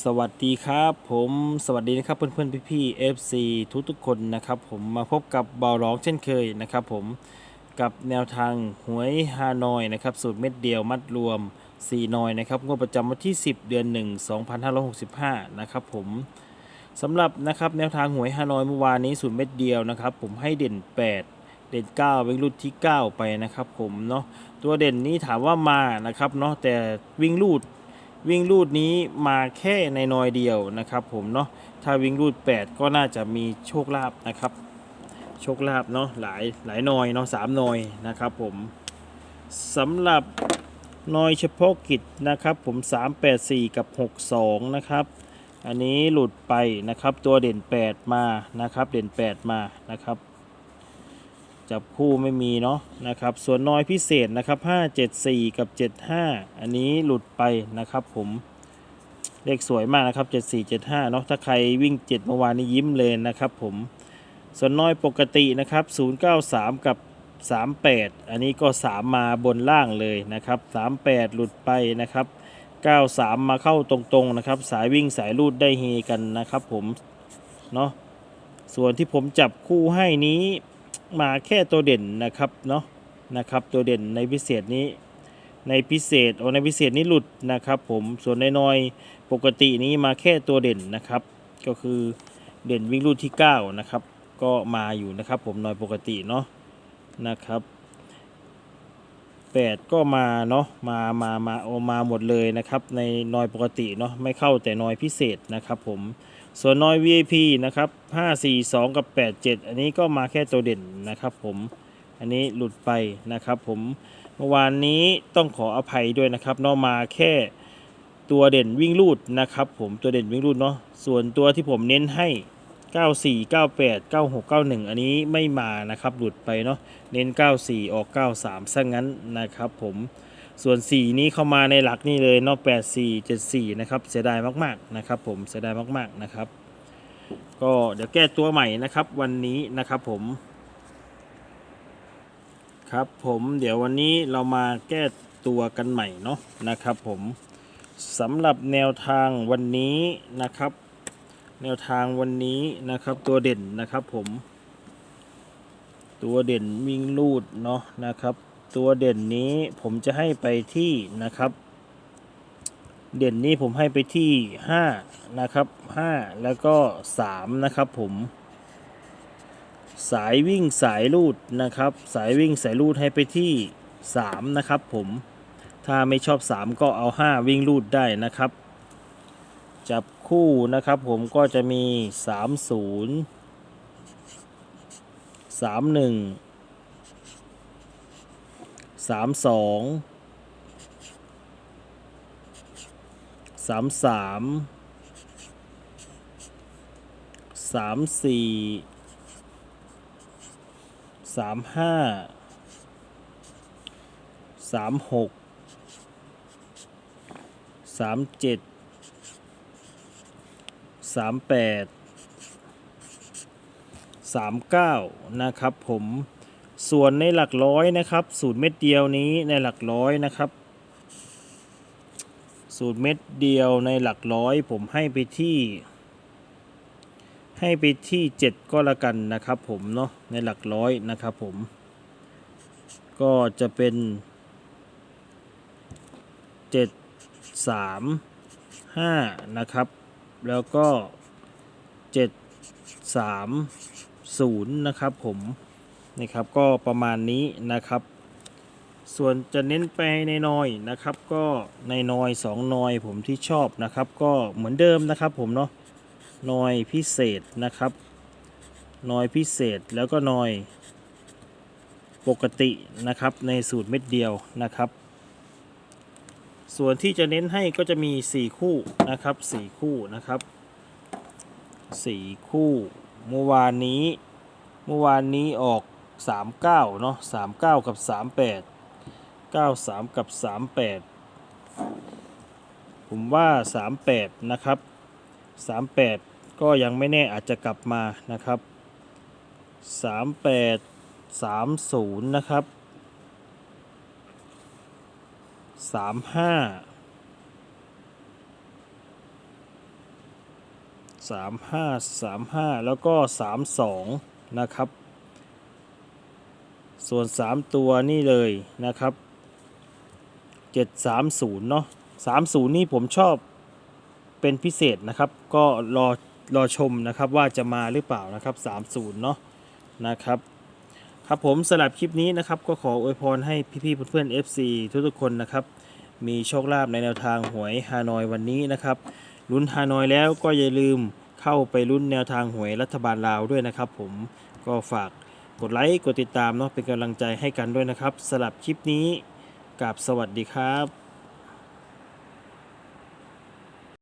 สวัสดีครับผมสวัสดีนะครับเพื่อนๆพี่ๆ FC ทุกทุกๆคนนะครับผมมาพบกับเบาร้องเช่นเคยนะครับผมกับแนวทางหวยฮานอยนะครับสูตรเม็ดเดียวมัดรวม 4 นอยนะครับงวดประจำวันที่ 10 เดือน 1 2565 นะครับผมสำหรับนะครับแนวทางหวยฮานอยเมื่อวานนี้สูตรเม็ดเดียวนะครับผมให้เด่น 8เด่น9วิ่งรูดที่ 9 ไปนะครับผมเนาะตัวเด่นนี้ถามว่ามานะครับเนาะแต่วิ่งรูด วิ่งรูดนี้มาแค่ในนอยเดียวนะครับผมเนาะถ้าวิ่งรูด 8 ก็น่าจะมีโชคลาภนะครับโชคลาภเนาะหลายหลายนอยเนาะสามนอยนะครับผมสำหรับนอยเฉพาะกิจนะครับผม 384 กับ 62 นะครับอันนี้หลุดไปนะครับตัวเด่น 8 มานะครับเด่น 8 มานะครับ จับคู่ไม่มีเนาะนะครับ ส่วนน้อยพิเศษนะครับ 574 กับ 75 อันนี้หลุดไปนะครับผมเลขสวยมากนะครับ 74 75 เนาะถ้าใครวิ่ง 7 เมื่อวานนี้ยิ้มเลยนะครับผมส่วนน้อยปกตินะครับ 093 กับ 38 อันนี้ก็ 3 มาบนล่างเลยนะครับ 38 หลุดไปนะครับ 93 มาเข้าตรงๆนะครับ สายวิ่งสายรูดได้เฮกันนะครับผมเนาะส่วนที่ผมจับคู่ให้นี้ มาแค่ตัวเด่นนะครับเนาะนะครับตัวเด่นในพิเศษนี้ในพิเศษโอในพิเศษนี้หลุดนะครับ ผมส่วนในน้อยๆปกตินี้มาแค่ตัวเด่นนะครับ ก็คือเด่นวิ่งรูดที่9นะครับก็มาอยู่นะครับ ผมน้อยปกติเนาะนะครับ8ก็มาเนาะมามามาโอมาหมดเลยนะครับ ในน้อยปกติเนาะไม่เข้าแต่น้อยพิเศษนะครับ ผม ส่วนน้อย VIP นะครับ 542 กับ 87 อันนี้ก็มาแค่ตัวเด่นนะครับผม อันนี้หลุดไปนะครับผม เมื่อวานนี้ต้องขออภัยด้วยนะครับเนาะมาแค่ตัวเด่นวิ่งลูดนะครับผม ตัวเด่นวิ่งลูดเนาะ ส่วนตัวที่ผมเน้นให้ 94 98 96 91 อันนี้ไม่มานะครับ หลุดไปเนาะ เน้น 94 ออก 93ซะงั้นนะครับผม ส่วน 4 นี้เข้ามาในหลักนี่เลยเนาะ84 74 นะครับ เสียดายมากๆนะครับ ผมเสียดายมากๆนะครับ ก็เดี๋ยวแก้ตัวใหม่นะครับ วันนี้นะครับผมครับผมเดี๋ยววันนี้เรามาแก้ตัวกันใหม่เนาะนะครับ ผมสำหรับแนวทางวันนี้นะครับ แนวทางวันนี้นะครับ ตัวเด่นนะครับ ผม ตัวเด่นวิ่งลูดเนาะนะครับ ตัวเด่นนี้ผมจะให้ไปที่นะครับ เด่นนี้ผมให้ไปที่ 5 นะครับ 5 แล้วก็ 3 นะครับผมสายวิ่งสายลูดนะครับ สายวิ่งสายลูดให้ไปที่3นะครับผมถ้าไม่ชอบ 3 ก็เอา 5 วิ่งลูดได้นะครับ จับคู่นะครับผมก็จะมี 30 31 32 33 34สามห้าสามหกสามเจ็ดสามแปดสามเก้านะครับผม ส่วนในหลักร้อยนะครับสูตรเม็ดเดียวนี้ในหลักร้อยนะครับ สูตรเม็ดเดียวในหลักร้อย ผมให้ไปที่ ให้ไปที่ 7 ก็แล้วกันนะครับ ผมเนาะในหลักร้อยนะครับผม ก็จะเป็น 7 3 5 นะครับ แล้วก็ 7 3 0 นะครับผม นี่ครับก็ประมาณนี้นะครับ ส่วนจะเน้นไปในนอยนะครับ ก็ในนอย2นอยผมที่ชอบนะครับ ก็เหมือนเดิมนะครับ ผมเนาะนอยพิเศษนะครับนอยพิเศษแล้วก็นอยปกตินะครับในสูตรเม็ดเดียวนะครับ ส่วนที่จะเน้นให้ก็จะมี 4 คู่นะครับ 4 คู่นะครับ 4 คู่เมื่อวานนี้เมื่อวานนี้ออก 39เนาะ39 กับ 38 93 กับ 38 ผมว่า 38 นะครับ 38 ก็ยังไม่แน่อาจจะกลับมานะครับ 38 30 นะครับ 35สามห้าสามห้าแล้วก็สามสองนะครับ ส่วนสามตัวนี่เลยนะครับเจ็ดสามศูนย์เนาะสามศูนย์นี่ผมชอบเป็นพิเศษนะครับ ก็รอรอชมนะครับว่าจะมาหรือเปล่านะครับสามศูนย์เนาะนะครับ ครับผมสำหรับคลิปนี้นะครับ ก็ขออวยพรให้พี่ๆเพื่อนๆ FC ทุกๆคนนะครับ มีโชคลาภในแนวทางหวยฮานอยวันนี้นะครับลุ้นฮานอยแล้วก็อย่าลืมเข้าไปลุ้นแนวทางหวยรัฐบาลลาวด้วยนะครับ ผมก็ฝาก กดไลค์ กดติดตามเนาะเป็นกำลังใจให้กันด้วยนะครับสำหรับคลิปนี้กับสวัสดีครับ